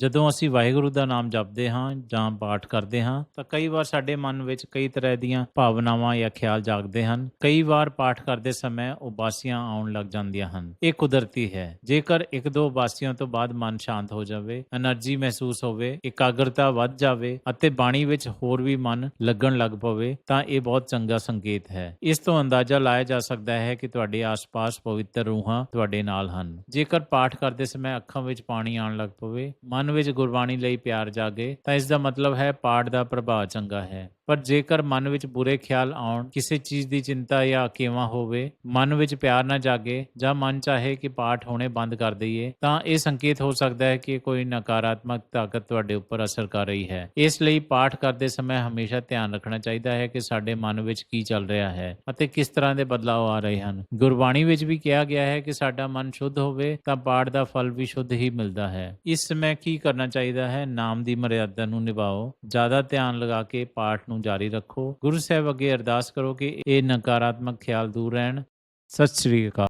ਜਦੋਂ ਅਸੀਂ ਵਾਹਿਗੁਰੂ ਦਾ ਨਾਮ ਜਪਦੇ ਹਾਂ ਜਾਂ ਪਾਠ ਕਰਦੇ ਹਾਂ, ਤਾਂ ਕਈ ਵਾਰ ਸਾਡੇ ਮਨ ਵਿੱਚ ਕਈ ਤਰ੍ਹਾਂ ਦੀਆਂ ਭਾਵਨਾਵਾਂ ਜਾਂ ਖਿਆਲ ਜਾਗਦੇ ਹਨ। ਕਈ ਵਾਰ ਪਾਠ ਕਰਦੇ ਸਮੇਂ ਉਬਾਸੀਆਂ ਆਉਣ ਲੱਗ ਜਾਂਦੀਆਂ ਹਨ। ਇਹ ਕੁਦਰਤੀ ਹੈ। ਜੇਕਰ ਇੱਕ ਦੋ ਉਬਾਸੀਆਂ ਤੋਂ ਬਾਅਦ ਮਨ ਸ਼ਾਂਤ ਹੋ ਜਾਵੇ, એનર્ਜੀ ਮਹਿਸੂਸ ਹੋਵੇ, ਇਕਾਗਰਤਾ ਵੱਧ ਜਾਵੇ ਅਤੇ ਬਾਣੀ ਵਿੱਚ ਹੋਰ ਵੀ ਮਨ ਲੱਗਣ ਲੱਗ ਪਵੇ, ਤਾਂ ਇਹ ਬਹੁਤ ਚੰਗਾ ਸੰਕੇਤ ਹੈ। ਇਸ ਤੋਂ ਅੰਦਾਜ਼ਾ ਲਾਇਆ ਜਾ ਸਕਦਾ ਹੈ ਕਿ ਤੁਹਾਡੇ ਆਸ-ਪਾਸ ਪਵਿੱਤਰ ਰੂਹਾਂ ਤੁਹਾਡੇ ਨਾਲ ਹਨ। ਜੇਕਰ ਪਾਠ ਕਰਦੇ ਸਮੇਂ ਅੱਖਾਂ ਵਿੱਚ ਪਾਣੀ ਆਉਣ ਲੱਗ ਪਵੇ, ਮਨ ਵਿੱਚ ਗੁਰਬਾਣੀ ਲਈ ਪਿਆਰ ਜਾਗੇ, ਤਾਂ ਇਸ ਦਾ ਮਤਲਬ ਹੈ ਪਾਠ ਦਾ ਪ੍ਰਭਾਵ ਚੰਗਾ ਹੈ। ਪਰ ਜੇਕਰ ਮਨ ਵਿੱਚ ਬੁਰੇ ਖਿਆਲ ਆਉਣ, ਕਿਸੇ ਚੀਜ਼ ਦੀ ਚਿੰਤਾ ਜਾਂ ਅਕੇਵਾ ਹੋਵੇ, ਮਨ ਵਿੱਚ ਪਿਆਰ ਨਾ ਜਾਗੇ ਜਾਂ ਮਨ ਚਾਹੇ ਕਿ ਪਾਠ ਹੋਣੇ ਬੰਦ ਕਰ ਦਈਏ, ਤਾਂ ਇਹ ਸੰਕੇਤ ਹੋ ਸਕਦਾ ਹੈ ਕਿ ਕੋਈ ਨਕਾਰਾਤਮਕ ਤਾਕਤ ਤੁਹਾਡੇ ਉੱਪਰ ਅਸਰ ਕਰ ਰਹੀ ਹੈ। ਇਸ ਲਈ ਪਾਠ ਕਰਦੇ ਸਮੇਂ ਹਮੇਸ਼ਾ ਧਿਆਨ ਰੱਖਣਾ ਚਾਹੀਦਾ ਹੈ ਕਿ ਸਾਡੇ ਮਨ ਵਿੱਚ ਕੀ ਚੱਲ ਰਿਹਾ ਹੈ ਅਤੇ ਕਿਸ ਤਰ੍ਹਾਂ ਦੇ ਬਦਲਾਅ ਆ ਰਹੇ ਹਨ। ਗੁਰਬਾਣੀ ਵਿੱਚ ਵੀ ਕਿਹਾ ਗਿਆ ਹੈ ਕਿ ਸਾਡਾ ਮਨ ਸ਼ੁੱਧ ਹੋਵੇ, ਤਾਂ ਪਾਠ ਦਾ ਫਲ ਵੀ ਸ਼ੁੱਧ ਹੀ ਮਿਲਦਾ ਹੈ। ਇਸ ਸਮੇਂ ਕੀ ਕਰਨਾ ਚਾਹੀਦਾ ਹੈ? ਨਾਮ ਦੀ ਮਰਿਆਦਾ ਨੂੰ ਨਿਭਾਓ। ਜ਼ਿਆਦਾ ਧਿਆਨ ਲਗਾ ਕੇ ਪਾਠ ਨੂੰ ਨੂੰ ਜਾਰੀ ਰੱਖੋ। ਗੁਰੂ ਸਾਹਿਬ ਅੱਗੇ ਅਰਦਾਸ ਕਰੋ ਕਿ ਇਹ ਨਕਾਰਾਤਮਕ ਖਿਆਲ ਦੂਰ ਰਹਿਣ। ਸਤਿ ਸ੍ਰੀ ਅਕਾਲ।